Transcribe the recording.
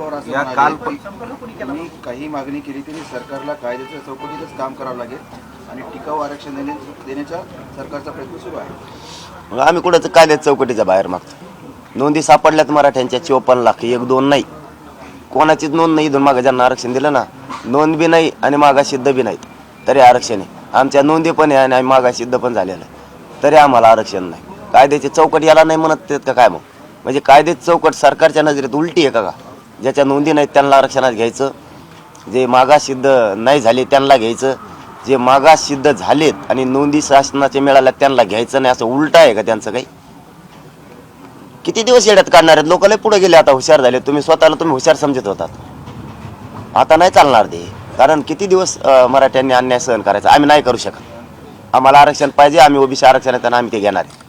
पवार असं या काल की मी काही मागणी केली तरी सरकारला कायद्याच्या चौकटीतच काम करावं लागेल आणि टिकाऊ आरक्षण देणे देण्याचा सरकारचा प्रयत्न सुरू आहे. मग आम्ही कुठं कायद्यात चौकटीच्या बाहेर मागतो. नोंदी सापडल्यात मराठ्यांच्या चोपन्न लाख एक दोन नाही. कोणाचीच नोंद नाही इथून मागं ज्यांना आरक्षण दिलं ना नोंद बी नाही आणि मागा सिद्ध बी नाहीत. तरी आरक्षण आहे. आमच्या नोंदी पण आहे आणि आम्ही मागा सिद्ध पण झालेलं आहे. तरी आम्हाला आरक्षण नाही. कायद्याची चौकट याला नाही म्हणत का काय मग? म्हणजे कायद्याची चौकट सरकारच्या नजरेत उलटी आहे का का? ज्याच्या नोंदी नाहीत त्यांना आरक्षणात घ्यायचं. जे मागास सिद्ध नाही झाले त्यांना घ्यायचं. जे मागास सिद्ध झालेत आणि नोंदी शासनाचे मिळाल्या त्यांना घ्यायचं नाही असं उलट आहे का त्यांचं काही? किती दिवस येड्यात काढणार आहेत? लोकांना पुढे गेले आता हुशार झाले. तुम्ही स्वतःला तुम्ही हुशार समजत होतात. आता नाही चालणार ते. कारण किती दिवस मराठ्यांनी अन्याय सहन करायचा? आम्ही नाही करू शकत. आम्हाला आरक्षण पाहिजे आम्ही ओबीसी आरक्षण आहे, त्यांना आम्ही ते घेणार आहे.